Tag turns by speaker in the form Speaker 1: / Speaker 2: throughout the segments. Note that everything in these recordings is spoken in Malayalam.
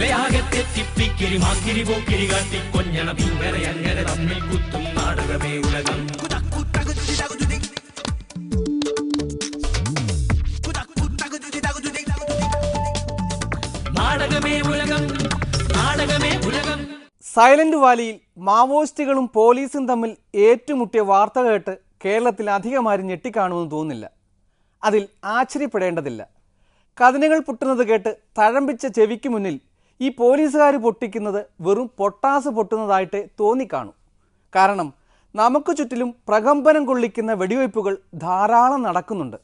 Speaker 1: നിലയാകെ തെറ്റിപ്പിക്കിരി മാക്കിരി പോക്കിരി കാട്ടി കൊഞ്ഞണ പിങ്ങനെ അങ്ങനെ തമ്മിൽ കുത്തും നാടകമേ ഉലകം. നാടകമേ ഉലകം നാടകമേ ഉലകം.
Speaker 2: സൈലന്റ് വാലിയിൽ മാവോയിസ്റ്റുകളും പോലീസും തമ്മിൽ ഏറ്റുമുട്ടിയ വാർത്ത കേട്ട് കേരളത്തിൽ അധികമാരും ഞെട്ടിക്കാണുമെന്ന് തോന്നുന്നില്ല. അതിൽ ആശ്ചര്യപ്പെടേണ്ടതില്ല. കഥനകൾ പൊട്ടുന്നത് കേട്ട് തഴമ്പിച്ച ചെവിക്ക് മുന്നിൽ ഈ പോലീസുകാർ പൊട്ടിക്കുന്നത് വെറും പൊട്ടാസ് പൊട്ടുന്നതായിട്ട് തോന്നിക്കാണു. കാരണം നമുക്ക് ചുറ്റിലും പ്രകമ്പനം കൊള്ളിക്കുന്ന വെടിവയ്പ്പുകൾ ധാരാളം നടക്കുന്നുണ്ട്.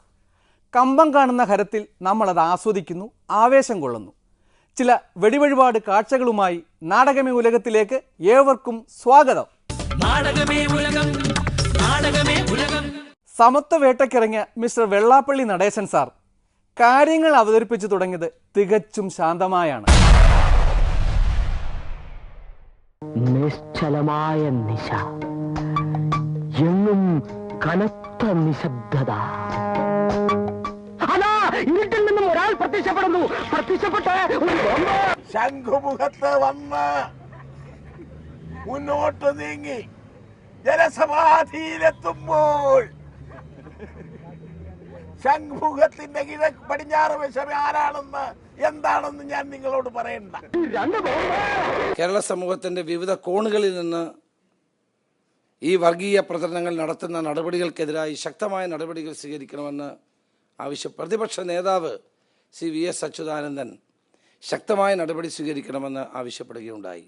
Speaker 2: കമ്പം കാണുന്ന ഹരത്തിൽ നമ്മളത് ആസ്വദിക്കുന്നു ആവേശം കൊള്ളുന്നു. ചില വെടിവഴിപാട് കാഴ്ചകളുമായി നാടകമേ ഉലകത്തിലേക്ക് ഏവർക്കും സ്വാഗതം. സമത്വ വേട്ടയ്ക്കിറങ്ങിയ മിസ്റ്റർ വെള്ളാപ്പള്ളി നടേശൻ സാർ കാര്യങ്ങൾ അവതരിപ്പിച്ചു തുടങ്ങിയത് തികച്ചും ശാന്തമായാണ്.
Speaker 3: നിശ്ചലമായ നിശ. എങ്ങും കനത്ത നിശബ്ദത. അതാ ഇരുട്ടിൽ നിന്നും ഒരാൾ പ്രത്യക്ഷപ്പെടുന്നു. പ്രത്യക്ഷപ്പെട്ട
Speaker 4: ശംഖുമുഖത്ത് വന്ന് മുന്നോട്ട് നീങ്ങി ജനസമാധിയിലെത്തുമ്പോൾ ശംഖുമുഖത്തിന്റെ കിഴക്ക് പടിഞ്ഞാറ് വശം ആരാണെന്ന് എന്താണെന്ന് ഞാൻ നിങ്ങളോട് പറയണ്ട.
Speaker 5: കേരള സമൂഹത്തിന്റെ വിവിധ കോണുകളിൽ നിന്ന് ഈ വർഗീയ പ്രചരണങ്ങൾ നടത്തുന്ന നടപടികൾക്കെതിരായി ശക്തമായ നടപടികൾ സ്വീകരിക്കണമെന്ന് ആവശ്യം പ്രതിപക്ഷ നേതാവ് സി വി എസ് അച്യുതാനന്ദൻ ശക്തമായ നടപടി സ്വീകരിക്കണമെന്ന് ആവശ്യപ്പെടുകയുണ്ടായി.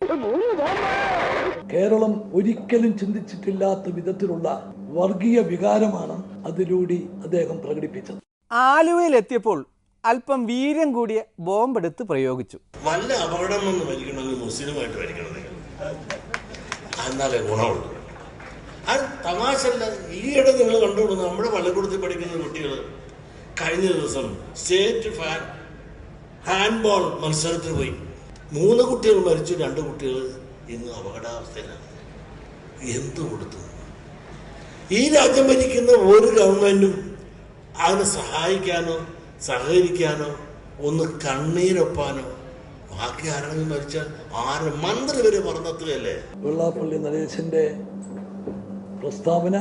Speaker 6: കേരളം ഒരിക്കലും ചിന്തിച്ചിട്ടില്ലാത്ത വിധത്തിലുള്ള വർഗീയ വികാരമാണ് അതിലൂടെ അദ്ദേഹം പ്രകടിപ്പിച്ചത്.
Speaker 2: ആലുവയിൽ എത്തിയപ്പോൾ അല്പം വീര്യം കൂടിയ ബോംബെടുത്ത് പ്രയോഗിച്ചു.
Speaker 7: വല്ല അപകടം വന്ന് മരിക്കണമെങ്കിൽ മുസ്ലിമായിട്ട് മരിക്കണം നിങ്ങൾ. എന്നാലേ ഗുണമുള്ളൂ. അത് തമാശല്ല ഈയിടെ നിങ്ങൾ കണ്ടുകൊണ്ടു നമ്മുടെ പള്ളിക്കൂടത്തിൽ പഠിക്കുന്ന കുട്ടികൾ കഴിഞ്ഞ ദിവസം സ്റ്റേറ്റ് ഫാൻ ഹാൻഡ്ബോൾ മത്സരത്തിൽ പോയി. മൂന്ന് കുട്ടികൾ മരിച്ചു രണ്ട് കുട്ടികൾ ഇന്ന് അപകടാവസ്ഥയിലാണ്. എന്ത് കൊടുത്തു? ഈ രാജ്യം ഭരിക്കുന്ന ഒരു ഗവൺമെന്റും അതിനെ സഹായിക്കാനോ സഹകരിക്കാനോ ഒന്ന് കണ്ണീരൊപ്പാനോ ബാക്കി ആരെങ്കിലും മരിച്ചാൽ ആര് മന്ത്രി വരെ മറന്നെത്തുകയല്ലേ
Speaker 6: വെള്ളാപ്പള്ളി നടേശന്റെ പ്രസ്താവന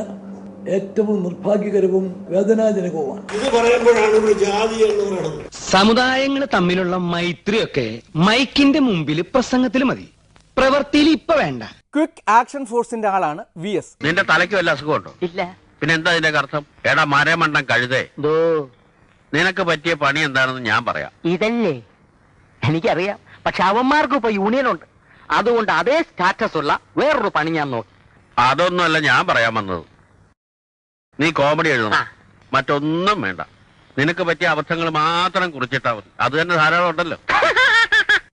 Speaker 6: ഏറ്റവും നിർഭാഗ്യകരവും വേദനാജനകവുമാണ്.
Speaker 7: ഇത് പറയുമ്പോഴാണ് ഇവിടെ ജാതി എന്ന് പറയുന്നത്
Speaker 3: സമുദായങ്ങൾ തമ്മിലുള്ള മൈത്രിയൊക്കെ മൈക്കിന്റെ മുമ്പിൽ പ്രസംഗത്തിൽ മതി. പ്രവൃത്തിയിൽ ഇപ്പൊ വേണ്ട.
Speaker 2: ക്വിക്ക് ആക്ഷൻ ഫോഴ്സിന്റെ ആളാണ് വി എസ്
Speaker 8: നിന്റെ തലയ്ക്ക് വല്ല അസുഖമുണ്ടോ?
Speaker 3: ഇല്ല.
Speaker 8: പിന്നെ എന്താ ഇതിന്റെ അർത്ഥം? എടാ മരമണ്ടം കഴുതേ.
Speaker 3: ദോ.
Speaker 8: നിനക്ക് പറ്റിയ പണി എന്താണെന്ന് ഞാൻ പറയാം.
Speaker 3: ഇതല്ലേ? എനിക്കറിയാം. പക്ഷെ അവന്മാർക്ക് ഇപ്പൊ യൂണിയൻ ഉണ്ട്. അതുകൊണ്ട് അതേ സ്റ്റാറ്റസ് ഉള്ള വേറൊരു പണി ഞാൻ നോക്കി.
Speaker 8: അതൊന്നുമല്ല ഞാൻ പറയാൻ വന്നത്. നീ കോമഡി എഴുതണം. മറ്റൊന്നും വേണ്ട. നിനക്ക് പറ്റിയ അബദ്ധങ്ങൾ മാത്രം കുറിച്ചിട്ടാ മതി. അത് തന്നെ ധാരാളം ഉണ്ടല്ലോ.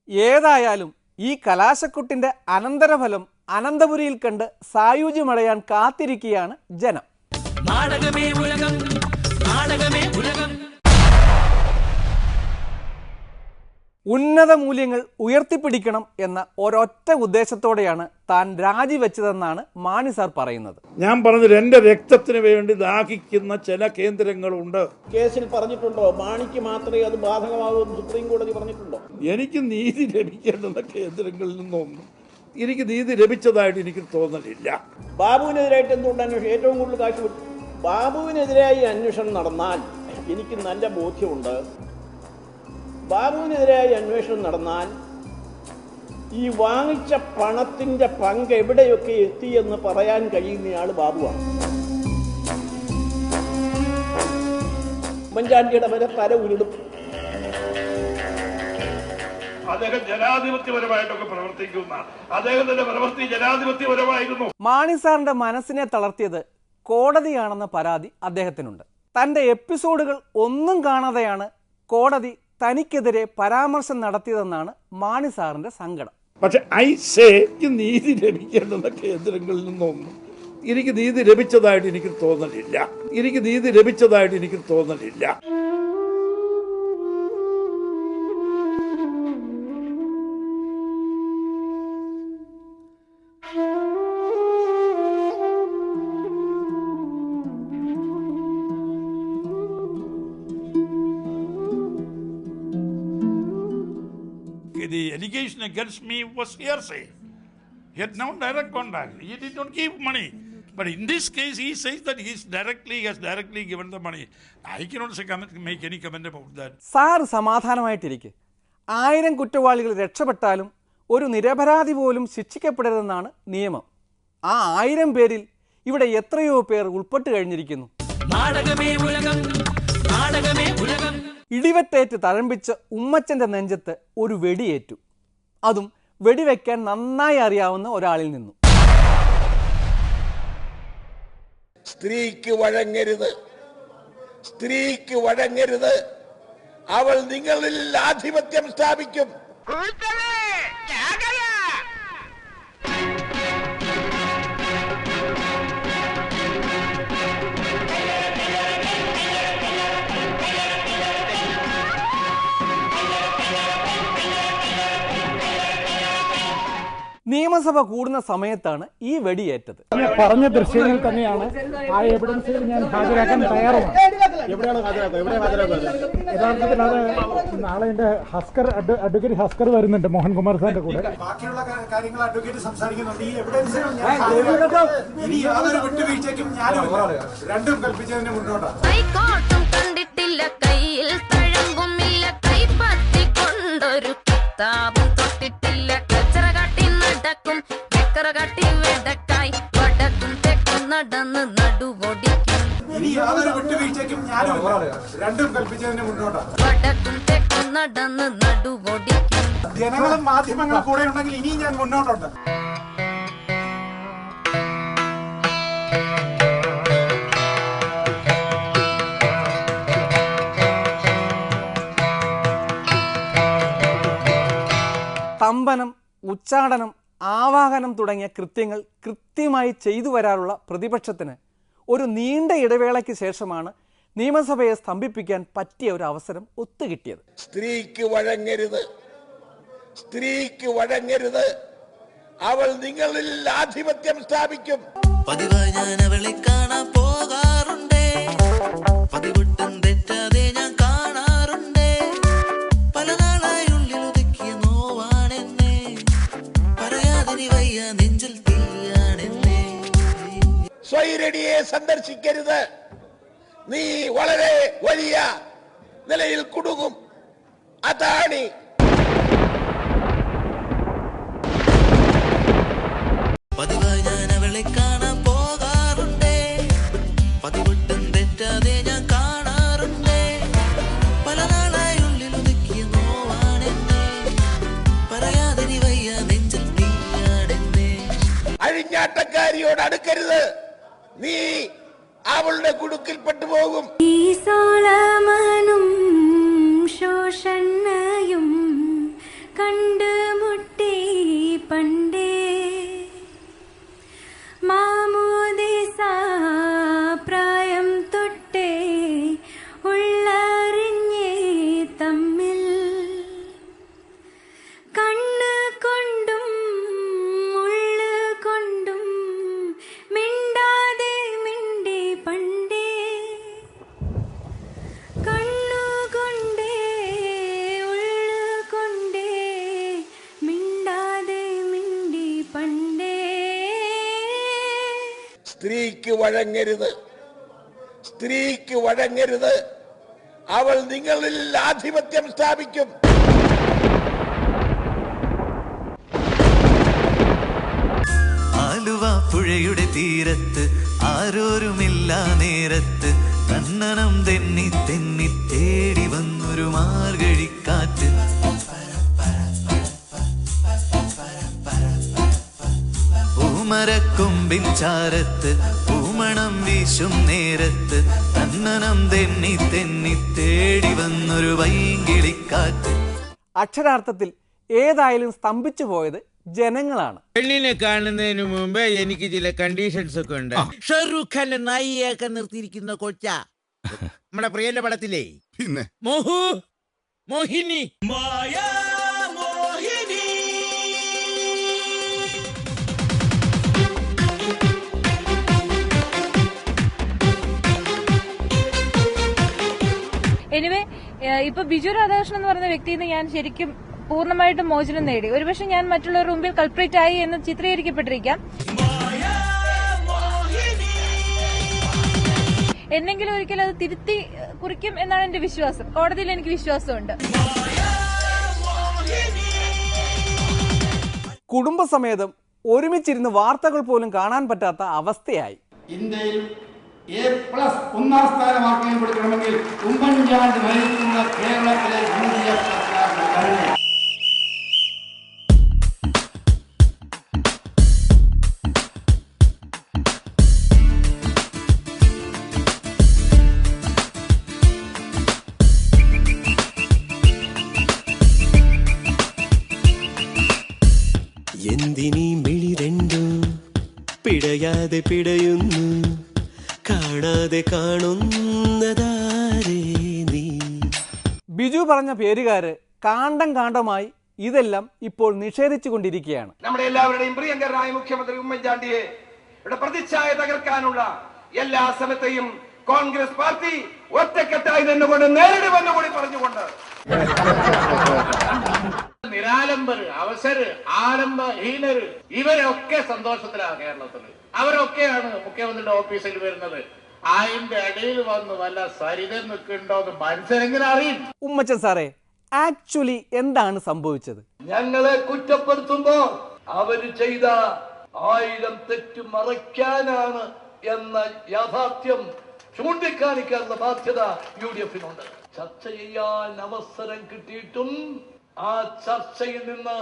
Speaker 2: ഏതായാലും ഈ കലാശക്കുട്ടിന്റെ അനന്തരഫലം അനന്തപുരിയിൽ കണ്ട് സായുജ്യമടയാൻ കാത്തിരിക്കുകയാണ് ജനം.
Speaker 1: നാടകമേ ഉലകം നാടകമേ ഉലകം.
Speaker 2: ഉന്നത മൂല്യങ്ങൾ ഉയർത്തിപ്പിടിക്കണം എന്ന ഒരൊറ്റ ഉദ്ദേശത്തോടെയാണ് താൻ രാജിവെച്ചതെന്നാണ് മാണി സാർ പറയുന്നത്.
Speaker 4: ഞാൻ പറഞ്ഞത് എന്റെ രക്തത്തിന് വേണ്ടി ദാഹിക്കുന്ന ചില കേന്ദ്രങ്ങളുണ്ട്.
Speaker 9: കേസിൽ പറഞ്ഞിട്ടുണ്ടോ? മാണിക്ക് മാത്രമേ അത് ബാധകമാകൂ എന്ന് സുപ്രീം കോടതി പറഞ്ഞിട്ടുണ്ടോ?
Speaker 4: എനിക്ക് നീതി ലഭിക്കേണ്ടുന്ന കേന്ദ്രങ്ങളിൽ നിന്നൊന്നും എനിക്ക് നീതി ലഭിച്ചതായിട്ട് എനിക്ക് തോന്നലില്ല.
Speaker 9: ബാബുവിനെതിരായിട്ട് എന്തുകൊണ്ട് അന്വേഷണം ഏറ്റവും കൂടുതൽ കാശ് ബാബുവിനെതിരായി അന്വേഷണം നടന്നാൽ എനിക്ക് നല്ല ബോധ്യമുണ്ട്. ബാബുവിനെതിരായി അന്വേഷണം നടന്നാൽ ഈ വാങ്ങിച്ച പണത്തിന്റെ പങ്ക് എവിടെയൊക്കെ എത്തിയെന്ന് പറയാൻ കഴിയുന്നയാൾ ബാബുവാണ്. ഉമ്മൻചാണ്ടിയുടെ വരെ തല ഉരുടും
Speaker 4: അദ്ദേഹം ജനാധിപത്യപരമായിട്ടൊക്കെ പ്രവർത്തിക്കുന്ന അദ്ദേഹത്തിന്റെ പ്രവൃത്തി ജനാധിപത്യപരമായിരുന്നു.
Speaker 2: മാണി സാറിന്റെ മനസ്സിനെ തളർത്തിയത് കോടതിയാണെന്ന പരാതി അദ്ദേഹത്തിനുണ്ട്. തന്റെ എപ്പിസോഡുകൾ ഒന്നും കാണാതെയാണ് കോടതി തനിക്കെതിരെ പരാമർശം നടത്തിയതെന്നാണ് മാണി സാറിന്റെ സങ്കടം.
Speaker 4: പക്ഷെ ഐ സേ നീതി ലഭിക്കേണ്ടുന്ന കേന്ദ്രങ്ങളിൽ നിന്നൊന്നും എനിക്ക് നീതി ലഭിച്ചതായിട്ട് എനിക്ക് തോന്നലില്ല. എനിക്ക് നീതി ലഭിച്ചതായിട്ട് എനിക്ക് തോന്നലില്ല.
Speaker 10: The allegation against me was hearsay. He had no direct contact. He did not give money. But in this case, he says that he's directly, he has directly given the money. I cannot say, comment, make any comment about that.
Speaker 2: Sir സമാധാനമായിട്ടിരിക്കെ ആയിരം കുറ്റവാളികൾ രക്ഷപ്പെട്ടാലും ഒരു നിരപരാധി പോലും ശിക്ഷിക്കപ്പെടരുതെന്നാണ് നിയമം ആ ആയിരം പേരിൽ ഇവിടെ എത്രയോ പേർ ഉൾപ്പെട്ട് കഴിഞ്ഞിരിക്കുന്നു
Speaker 1: നാടകമേ ഉലകം നാടകമേ ഉലകം
Speaker 2: ഇടിവെട്ടേറ്റ് തഴമ്പിച്ച ഉമ്മച്ചന്റെ നെഞ്ചത്ത് ഒരു വെടിയേറ്റു. അതും വെടിവെക്കാൻ നന്നായി അറിയാവുന്ന ഒരാളിൽ നിന്നു.
Speaker 7: സ്ത്രീക്ക് വഴങ്ങരുത്. സ്ത്രീക്ക് വഴങ്ങരുത്. അവൾ നിങ്ങളിൽ ആധിപത്യം സ്ഥാപിക്കും.
Speaker 2: നിയമസഭ കൂടുന്ന സമയത്താണ് ഈ വെടിയേറ്റത്.
Speaker 11: പറഞ്ഞ ദൃശ്യങ്ങൾ തന്നെയാണ് ആ എവിഡൻസുകൾ ഞാൻ ഹാജരാക്കാൻ തയ്യാറാണ് യഥാർത്ഥത്തിൽ അത് നാളെ എന്റെ ഹസ്കർ അഡ്വക്കേറ്റ് ഹസ്കർ വരുന്നുണ്ട് മോഹൻകുമാർ സാറിന്റെ കൂടെ.
Speaker 12: ബാക്കിയുള്ള കാര്യങ്ങൾ അഡ്വക്കേറ്റ് സംസാരിക്കുന്നുണ്ട്. ഈ എവിഡൻസുകൾ ഞാൻ ഹാജരാക്കും. ഇനി യാതൊരു വിട്ടുവീഴ്ചയ്ക്കും ഞാനും രണ്ടും കൽപ്പിച്ചതിന് മുന്നോട്ടാണ്
Speaker 13: കൈക്കോട്ടും കണ്ടിട്ടില്ല കയ്യിൽ തഴമ്പുമില്ല കൈപ്പറ്റിക്കൊണ്ടൊരു കിതാബും ചക്കറ കാട്ടി വെടക്കായി വടക്കും തെക്കും നടന്ന് നടുവൊടിക്കും. വടക്കും തെക്കും നടന്ന് നടുവൊടിക്കും.
Speaker 12: ജനങ്ങളും മാധ്യമങ്ങളും കൂടെ ഉണ്ടെങ്കിൽ ഇനിയും ഞാൻ മുന്നോട്ടുണ്ട്.
Speaker 2: സ്തംഭനം ഉച്ചാടനം ആവാഹനം തുടങ്ങിയ കൃത്യങ്ങൾ കൃത്യമായി ചെയ്തു വരാറുള്ള പ്രതിപക്ഷത്തിന് ഒരു നീണ്ട ഇടവേളയ്ക്ക് ശേഷമാണ് നിയമസഭയെ സ്തംഭിപ്പിക്കാൻ പറ്റിയ ഒരു അവസരം ഒത്തുകിട്ടിയത്.
Speaker 7: സ്ത്രീക്ക് വഴങ്ങരുത്. സ്ത്രീക്ക് വഴങ്ങരുത്. അവൾ നിങ്ങളിൽ ആധിപത്യം സ്ഥാപിക്കും.
Speaker 14: പതിവായി ഞാൻ അവളെ കാണാൻ
Speaker 7: സ്വൈരടിയെ സന്ദർശിക്കരുത്. നീ വളരെ വലിയ നിലയിൽ കുടുങ്ങും. അതാണ്
Speaker 14: പതിവായി ഞാൻ അവളെ കാണാൻ പോകാറുണ്ടേ. പതിവൊട്ടും തെറ്റാതെ ഞാൻ കാണാറുണ്ടേ. പല നാളായി ഉള്ളിൽ ഒതുക്കിയ നോവാണെന്നെ പറയാതിനി വയ്യ നെഞ്ചിൽ തീയാണെന്നെ
Speaker 7: അഴിഞ്ഞാട്ടക്കാരിയോട് അടുക്കരുത്. നീ അവളുടെ കുടുക്കിൽപ്പെട്ടു പോകും.
Speaker 15: ഈ സോളമനും ശോഷണ്ണയും കണ്ടുമുട്ടി
Speaker 7: സ്ത്രീക്ക് വഴങ്ങരുത്. സ്ത്രീക്ക് വഴങ്ങരുത്. അവൾ നിങ്ങളിൽ ആധിപത്യം സ്ഥാപിക്കും.
Speaker 14: ആലുവ പുഴയുടെ തീരത്ത് ആരോരുമില്ല നേരത്ത്. കണ്ണനം തെന്നി തെന്നി തേടി വന്നൊരു മാർഗഴിക്കാറ്റ്. ഓമരക്കൊമ്പിൻ ചാരത്ത് പൂമണം വീശും നേരത്ത് കണ്ണനം തെന്നി തെന്നി തേടി വന്നൊരു വൈകിളിക്കാറ്റ്
Speaker 2: അക്ഷരാർത്ഥത്തിൽ ഏതായാലും സ്തംഭിച്ചു പോയത് ജനങ്ങളാണ്.
Speaker 16: പെണ്ണിനെ കാണുന്നതിന് മുമ്പ് എനിക്ക് ചില കണ്ടീഷൻസ് ഒക്കെ ഉണ്ട്. ഷാറൂഖ് ഖാന്റെ നായികയൊക്കെ നിർത്തിയിരിക്കുന്ന കൊച്ച. നമ്മുടെ പ്രിയന്റെ പടത്തിലേ.
Speaker 17: പിന്നെ?
Speaker 16: മോഹു മോഹിനി.
Speaker 18: എനിവേ ഇപ്പൊ ബിജു രാധാകൃഷ്ണൻ എന്ന് പറയുന്ന വ്യക്തിയിൽ നിന്ന് ഞാൻ ശരിക്കും പൂർണമായിട്ടും മോചനം നേടി. ഒരുപക്ഷെ ഞാൻ മറ്റുള്ളവരുടെ മുമ്പിൽ കൾപ്രേറ്റ് ആയി എന്ന് ചിത്രീകരിക്കപ്പെട്ടിരിക്കാം. എന്നെങ്കിലും ഒരിക്കലും അത് തിരുത്തി കുറിക്കും എന്നാണ് എന്റെ വിശ്വാസം. കോടതിയിൽ എനിക്ക് വിശ്വാസമുണ്ട്.
Speaker 2: കുടുംബസമേതം ഒരുമിച്ചിരുന്ന് വാർത്തകൾ പോലും കാണാൻ പറ്റാത്ത അവസ്ഥയായി.
Speaker 12: ഇന്ത്യയിൽ എ പ്ലസ് ഒന്നാം സ്ഥാനമാക്കുകയും കൊടുക്കണമെങ്കിൽ ഉമ്മൻചാണ്ടി ഭരിക്കുന്ന കേരളത്തിലെ യു ഡി എഫ് സർക്കാരിന് കഴിഞ്ഞു.
Speaker 19: എന്തിനീ മിഴി രണ്ടും പിടയാതെ പിടയുന്നു കാണുന്നതാരേ നീ?
Speaker 2: ബിജു പറഞ്ഞ പേരുകാര് കാണ്ടം കാണ്ടമായി ഇതെല്ലാം ഇപ്പോൾ നിഷേധിച്ചു കൊണ്ടിരിക്കുകയാണ്.
Speaker 5: നമ്മുടെ എല്ലാവരുടെയും പ്രിയങ്കരനായ മുഖ്യമന്ത്രി ഉമ്മൻചാണ്ടിയെ ഇവിടെ പ്രതിച്ഛായ തകർക്കാനുള്ള എല്ലാ ശ്രമത്തെയും കോൺഗ്രസ് പാർട്ടി ഒറ്റക്കെട്ടായി നിന്നുകൊണ്ട് നേരിടുമെന്ന് കൂടി പറഞ്ഞുകൊണ്ട്.
Speaker 20: നിരാലംബർ അവസര് ആലംബഹീനര് ഇവരൊക്കെ സന്തോഷത്തിലാണ് കേരളത്തിൽ അവരൊക്കെയാണ് മുഖ്യമന്ത്രിയുടെ ഓഫീസിൽ വരുന്നത്. അതിന്റെ ഇടയിൽ വന്ന് വല്ല സരിതം നിൽക്കുന്നുണ്ടോ എന്ന് മനുഷ്യനെങ്ങനെ അറിയും?
Speaker 2: ഉമ്മച്ചൻ സാറേ ആക്ച്വലി എന്താണ് സംഭവിച്ചത്?
Speaker 6: ഞങ്ങളെ കുറ്റപ്പെടുത്തുമ്പോ അവർ ചെയ്ത ആയിരം തെറ്റ് മറയ്ക്കാനാണ് എന്ന യാഥാർത്ഥ്യം ചൂണ്ടിക്കാണിക്കാനുള്ള ബാധ്യത യു ഡി എഫിനുണ്ട് ചർച്ച ചെയ്യാൻ അവസരം കിട്ടിയിട്ടും ആ ചർച്ചയിൽ നിന്ന്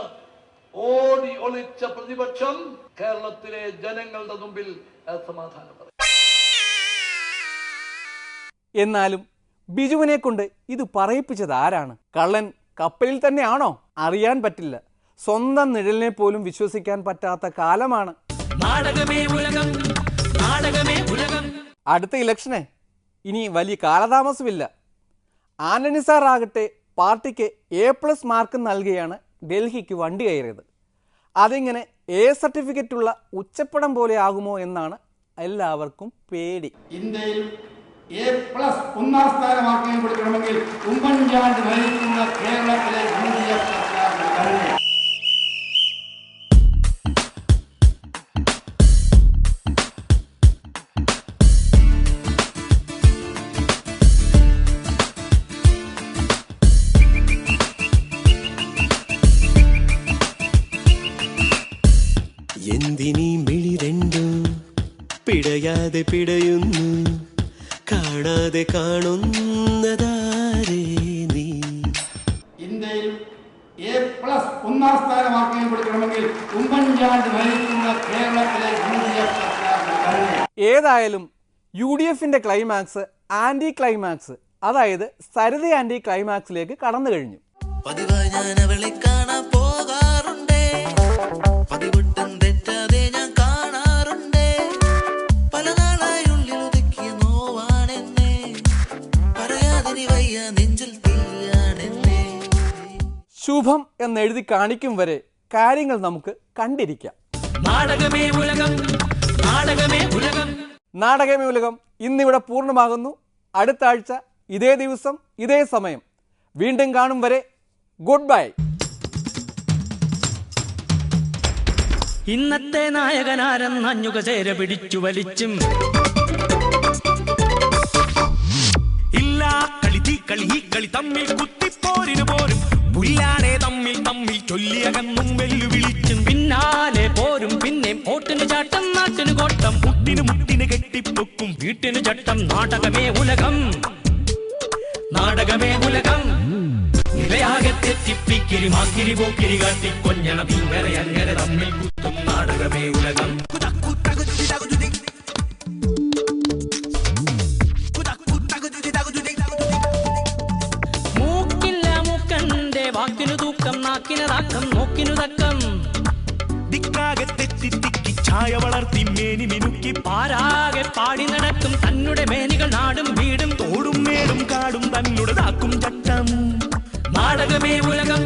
Speaker 6: ഓടി ഒളിച്ച പ്രതിപക്ഷം കേരളത്തിലെ ജനങ്ങളുടെ മുമ്പിൽ സമാധാനം
Speaker 2: എന്നാലും ബിജുവിനെ കൊണ്ട് ഇത് പറയിപ്പിച്ചത് ആരാണ്? കള്ളൻ കപ്പലിൽ തന്നെയാണോ? അറിയാൻ പറ്റില്ല. സ്വന്തം നിഴലിനെ പോലും വിശ്വസിക്കാൻ പറ്റാത്ത കാലമാണ്. അടുത്ത ഇലക്ഷന് ഇനി വലിയ കാലതാമസമില്ല. ആന്റണി സാർ ആകട്ടെ പാർട്ടിക്ക് എ പ്ലസ് മാർക്ക് നൽകിയാണ് ഡൽഹിക്ക് വണ്ടി കയറിയത്. അതിങ്ങനെ എ സർട്ടിഫിക്കറ്റുള്ള ഉച്ചപ്പടം പോലെ ആകുമോ എന്നാണ് എല്ലാവർക്കും പേടി.
Speaker 12: ഇന്ത്യയിൽ എ പ്ലസ് ഒന്നാം സ്ഥാനമാക്കുകയും കൊടുക്കണമെങ്കിൽ ഉമ്മൻചാണ്ടി ഭരിക്കുന്ന കേരളത്തിലെ യു ഡി എഫ് സർക്കാരിന് കഴിഞ്ഞു
Speaker 19: എന്തിനീ മിഴി രണ്ടും പിടയാതെ പിടയുന്നു നീ?
Speaker 12: ഇന്ത്യയിൽ എ പ്ലസ് ഒന്നാം സ്ഥാനമാക്കുകയും കൊടുക്കണമെങ്കിൽ ഉമ്മൻചാണ്ടി കേരളത്തിലെ
Speaker 2: ഏതായാലും യു ഡി എഫിന്റെ ക്ലൈമാക്സ് ആന്റി ക്ലൈമാക്സ് അതായത് സരിത ആന്റി ക്ലൈമാക്സിലേക്ക് കടന്നു കഴിഞ്ഞു.
Speaker 14: പതിവായി ഞാൻ അവളെ കാണാൻ എന്ന് നെഞ്ചിൽ തീയാണെന്നേ
Speaker 2: ശുഭം എന്നെഴുതി കാണിക്കും വരെ കാര്യങ്ങൾ നമുക്ക് കണ്ടിരിക്കാം.
Speaker 1: നാടകമേ ഉലകം നാടകമേ ഉലകം.
Speaker 2: നാടകമേ ഉലകം ഇന്നിവിടെ പൂർണമാകുന്നു. അടുത്ത ആഴ്ച ഇതേ ദിവസം ഇതേ സമയം. വീണ്ടും കാണും വരെ ഗുഡ് ബൈ.
Speaker 1: ഇന്നത്തെ നായകനാരെന്നഞ്ഞുക ചേര പിടിച്ചു വലിച്ചും.
Speaker 21: കളി തമ്മിൽ കുത്തിപ്പോരിന് പോരും. പുല്ലാനെ തമ്മിൽ തമ്മിൽ ചൊല്ലിയകന്നും വെല്ലുവിളിച്ചും.
Speaker 1: പിന്നാലെ പോരും പിന്നെ ഓട്ടിന് ചാട്ടം നാട്ടിന് കോട്ടം.
Speaker 21: മുട്ടിന് മുട്ടിന് കെട്ടിപ്പൊക്കും
Speaker 1: വീട്ടിന് ചട്ടം. നാടകമേ ഉലകം. നാടകമേ ഉലകം. നിലയാകെ തെറ്റിപ്പിക്കിരി മാക്കിരി പോക്കിരി കാട്ടി കൊഞ്ഞണ ഭീമരെ അങ്ങനെ തമ്മിൽ കുത്തും. നാടകമേ ഉലകം. മൂക്കില്ല മൂക്കന്റെ വാക്കിനു തൂക്കം നാക്കിന് താക്കം നോക്കിനു തക്കം
Speaker 4: ദിക്കാകെ തെറ്റി ചായ വളർത്തി മേനി മിനുക്കി
Speaker 1: പാരാകെ പാടി നടക്കും. തന്നുടെ മേനികൾ നാടും വീടും
Speaker 4: തോടും മേടും കാടും തന്നുടേതാക്കും ചട്ടം.
Speaker 1: നാടകമേ ഉലകം